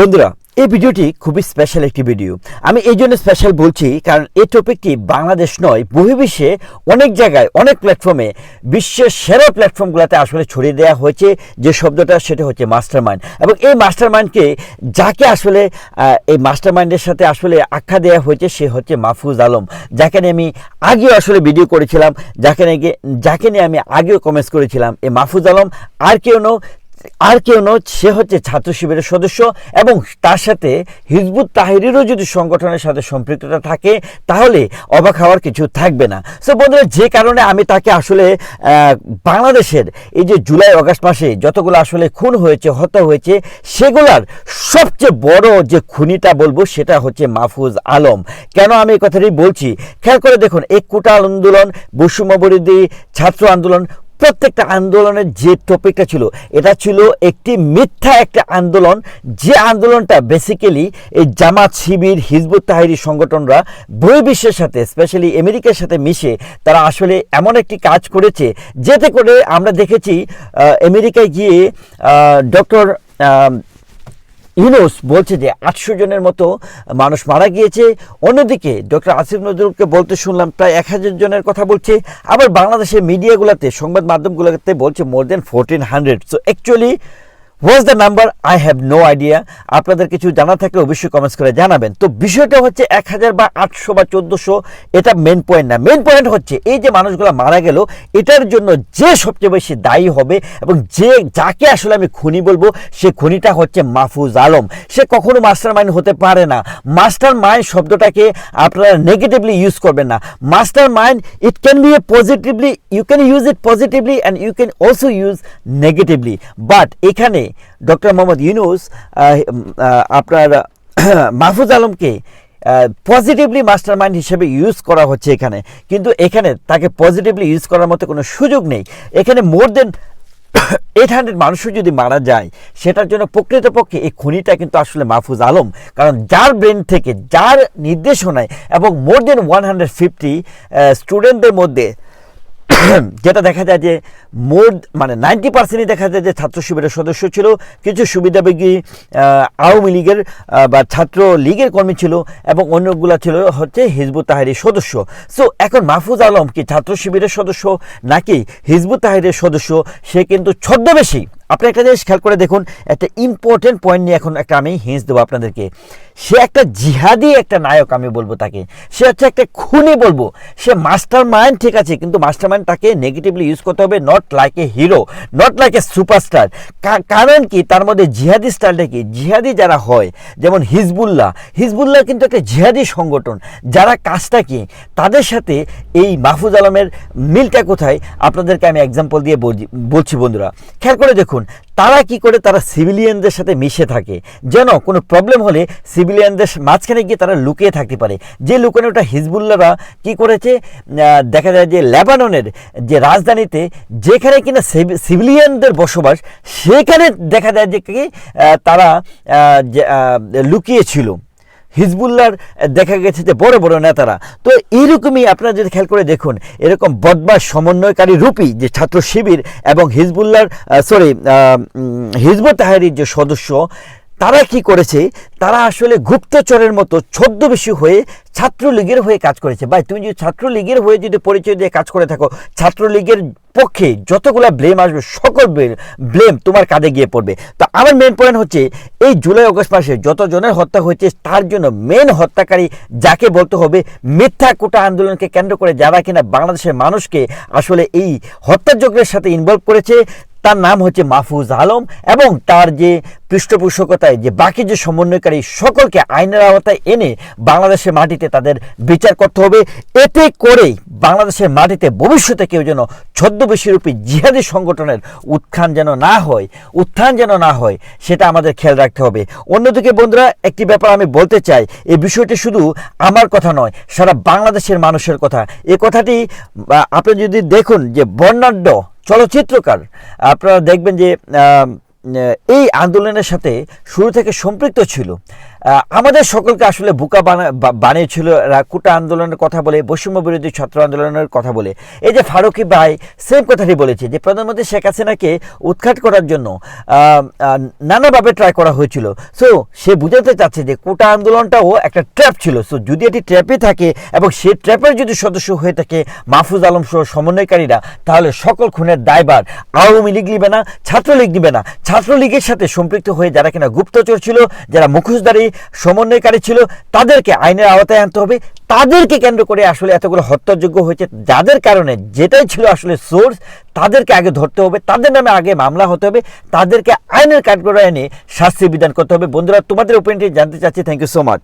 বন্ধুরা, এই ভিডিওটি খুবই স্পেশাল একটি ভিডিও আমি এই জন্য স্পেশাল বলছি, কারণ এই টপিকটি বাংলাদেশ নয়, বহির্বিশ্বে অনেক জায়গায়, অনেক প্ল্যাটফর্মে বিশ্বের সেরা প্ল্যাটফর্মগুলোতে আসলে ছড়িয়ে দেওয়া হয়েছে। যে শব্দটা, সেটা হচ্ছে মাস্টার মাইন্ড এবং এই মাস্টার মাইন্ডকে যাকে আসলে এই মাস্টার মাইন্ডের সাথে আসলে আখ্যা দেওয়া হয়েছে, সে হচ্ছে মাহফুজ আলম। যাকে নিয়ে আমি আগেও আসলে ভিডিও করেছিলাম, যাকে নিয়ে যাকে নিয়ে আমি আগেও কমেন্টস করেছিলাম, এই মাহফুজ আলম। আর কেউ নো আর কেউ নয়, সে হচ্ছে ছাত্র শিবিরের সদস্য এবং তার সাথে হিজবুত তাহিরেরও যদি সংগঠনের সাথে সম্পৃক্ততা থাকে, তাহলে অবাক হওয়ার কিছু থাকবে না। সো বন্ধুরা, যে কারণে আমি তাকে আসলে বাংলাদেশের এই যে জুলাই, অগাস্ট মাসে যতগুলো আসলে খুন হয়েছে, হত্যা হয়েছে, সেগুলার সবচেয়ে বড় যে খুনিটা বলব, সেটা হচ্ছে মাহফুজ আলম। কেন আমি এই কথাটি বলছি? খেয়াল করে দেখুন, এই কোটা আন্দোলন বৈষম্যবরোধী ছাত্র আন্দোলন প্রত্যেকটা আন্দোলনের যে টপিকটা ছিল, এটা ছিল একটি মিথ্যা একটা আন্দোলন। যে আন্দোলনটা বেসিক্যালি এই জামাত শিবির, হিজবুত তাহিরি সংগঠনরা বহির্বিশ্বের সাথে স্পেশালি আমেরিকার সাথে মিশে, তারা আসলে এমন একটি কাজ করেছে, যেতে করে আমরা দেখেছি আমেরিকায় গিয়ে ডক্টর ইউনুস বলছে যে আটশো জনের মতো মানুষ মারা গিয়েছে। অন্যদিকে ডক্টর আসিফ নজরুলকে বলতে শুনলাম প্রায় এক হাজার জনের কথা বলছে। আবার বাংলাদেশের মিডিয়াগুলোতে, সংবাদ মাধ্যমগুলোতে বলছে more than fourteen hundred so actually what's the number I have no idea আপনাদের কিছু জানা থাকলে অবশ্যই কমেন্টস করে জানাবেন। তো বিষয়টা হচ্ছে এক হাজার বা আটশো বা চোদ্দোশো, এটা মেন পয়েন্ট না। মেন পয়েন্ট হচ্ছে, এই যে মানুষগুলো মারা গেল, এটার জন্য যে সবচেয়ে বেশি দায়ী হবে এবং যে, যাকে আসলে আমি খুনি বলব, সে খুনিটা হচ্ছে মাহফুজ আলম। সে কখনো মাস্টার মাইন্ড হতে পারে না। মাস্টার মাইন্ড শব্দটাকে আপনারা নেগেটিভলি ইউজ করবেন না। Master mind it can be a positively you can use it positively and you can also use negatively but এখানে ডক্টর মোহাম্মদ ইউনুস আপনার, মাহফুজ আলমকে পজিটিভলি মাস্টার মাইন্ড হিসেবে ইউজ করা হচ্ছে এখানে। কিন্তু এখানে তাকে পজিটিভলি ইউজ করার মতো কোনো সুযোগ নেই। এখানে মোর দেন এইট হান্ড্রেড মানুষও যদি মারা যায়, সেটার জন্য প্রকৃতপক্ষে এই খুনিটা কিন্তু আসলে মাহফুজ আলম। কারণ যার ব্রেন থেকে, যার নির্দেশনায় এবং more than one hundred fifty স্টুডেন্টদের মধ্যে, যেটা দেখা যায় যে মোর মানে নাইনটি পার্সেন্টই দেখা যায় যে ছাত্র শিবিরের সদস্য ছিল, কিছু সুবিধাভোগী আওয়ামী লীগের বা ছাত্র লীগের কর্মী ছিল এবং অন্যগুলো ছিল হচ্ছে হিজবুত তাহারির সদস্য। সো এখন মাহফুজ আলম কি ছাত্র শিবিরের সদস্য নাকি হিজবুত তাহারির সদস্য? সে কিন্তু ছদ্মবেশী। আপনি একটা জিনিস খেয়াল করে দেখুন, একটা ইম্পর্টেন্ট পয়েন্ট নিয়ে এখন একটা আমি হিন্স দেবো আপনাদেরকে। সে একটা জিহাদি একটা নায়ক আমি বলব তাকে। সে হচ্ছে একটা খুনি বলব। সে মাস্টার মাইন্ড ঠিক আছে, কিন্তু মাস্টার মাইন্ড তাকে নেগেটিভলি ইউজ করতে হবে not like a hero not like a superstar কারণ কি? তার মধ্যে জিহাদি স্টাইলটা কি? জিহাদি যারা হয়, যেমন হিজবুল্লাহ হিজবুল্লাহ কিন্তু একটা জিহাদি সংগঠন। যারা কাজটা কি? তাদের সাথে এই মাহফুজ আলমের মিলটা কোথায়? আপনাদেরকে আমি এক্সাম্পল দিয়ে বলছি বন্ধুরা। খেয়াল করে দেখুন তারা কি করে তারা সিভিলিয়ানদের সাথে মিশে থাকে? যেন কোনো প্রবলেম হলে সিভিলিয়ানদের মাঝখানে গিয়ে তারা লুকিয়ে থাকতে পারে। যে লুকানোটা হিজবুল্লারা কি করেছে? দেখা যায় যে লেবাননের যে রাজধানীতে যেখানে কিনা সিভিলিয়ানদের বসবাস, সেখানে দেখা যায় যে কি তারা লুকিয়েছিল। হিজবুল্লার দেখা গেছে যে বড় বড় নেতারা। তো এইরকমই আপনারা যদি খেয়াল করে দেখুন, এরকম বদমাস সমন্বয়কারী রূপী যে ছাত্র শিবির এবং হিজবুল্লার সরি হিজবুত তাহারির যে সদস্য তারা কি করেছে? তারা আসলে গুপ্তচরের মতো ছদ্মবেশী হয়ে ছাত্রলীগের হয়ে কাজ করেছে। ভাই, তুমি যদি ছাত্রলীগের হয়ে যদি পরিচয় দিয়ে কাজ করে থাকো, ছাত্রলীগের পক্ষে যতগুলা ব্লেম আসবে, সকল ব্লেম তোমার কাঁধে গিয়ে পড়বে। তো আমার মেন পয়েন্ট হচ্ছে, এই জুলাই অগস্ট মাসে যতজনের হত্যা হয়েছে, তার জন্য মেন হত্যাকারী যাকে বলতে হবে, মিথ্যা কোটা আন্দোলনকে কেন্দ্র করে যারা কিনা বাংলাদেশের মানুষকে আসলে এই হত্যাযজ্ঞের সাথে ইনভলভ করেছে তার নাম হচ্ছে মাহফুজ আলম এবং তার যে পৃষ্ঠপোষকতায় যে বাকি যে সমন্বয়কারী সকলকে আইনের আওতায় এনে বাংলাদেশের মাটিতে তাদের বিচার করতে হবে, এতে করেই বাংলাদেশের মাটিতে ভবিষ্যতে কেউ যেন ছদ্মবেশীরূপী জিহাদি সংগঠনের উত্থান যেন না হয়, উত্থান যেন না হয়, সেটা আমাদের খেয়াল রাখতে হবে। অন্যদিকে বন্ধুরা, একটি ব্যাপার আমি বলতে চাই, এই বিষয়টি শুধু আমার কথা নয়, সারা বাংলাদেশের মানুষের কথা। এ কথাটি আপনি যদি দেখুন যে বর্ণাঢ্য চলচ্চিত্রকার। আপনারা দেখবেন যে এই আন্দোলনের সাথে শুরু থেকে সম্পৃক্ত ছিল। আমাদের সকলকে আসলে বুকা বানিয়েছিল কুটা আন্দোলনের কথা বলে, বৈষম্য বিরোধী ছাত্র আন্দোলনের কথা বলে। এই যে ফারুকি ভাই সেম কথাটি বলেছে যে, প্রধানমন্ত্রী শেখ হাসিনাকে উৎখাত করার জন্য নানাভাবে ট্রাই করা হয়েছিল। সো সে বুঝাতে চাচ্ছে যে, কোটা আন্দোলনটাও একটা ট্র্যাপ ছিল। সো যদি এটি ট্র্যাপে থাকে এবং সে ট্র্যাপের যদি সদস্য হয়ে থাকে মাহফুজ আলম সহ সমন্বয়কারীরা, তাহলে সকল খুনের দায়বার আওয়ামী লীগ নিবে না, ছাত্রলীগ নিবে না। ছাত্রলীগের সাথে সম্পৃক্ত হয়ে যারা কিনা গুপ্তচর ছিল, যারা মুখোশধারী সমন্বয়কারী ছিল, তাদেরকে আইনের আওতায় আনতে হবে। তাদেরকে কেন্দ্র করে আসলে এতগুলো হত্যাযোগ্য হয়েছে, যাদের কারণে যেটাই ছিল আসলে সোর্স, তাদেরকে আগে ধরতে হবে, তাদের নামে আগে মামলা হতে হবে, তাদেরকে আইনের কাঠগড়ায় এনে শাস্তি বিধান করতে হবে। বন্ধুরা, তোমাদের ওপেনটি জানতে চাচ্ছি থ্যাংক ইউ সো মাচ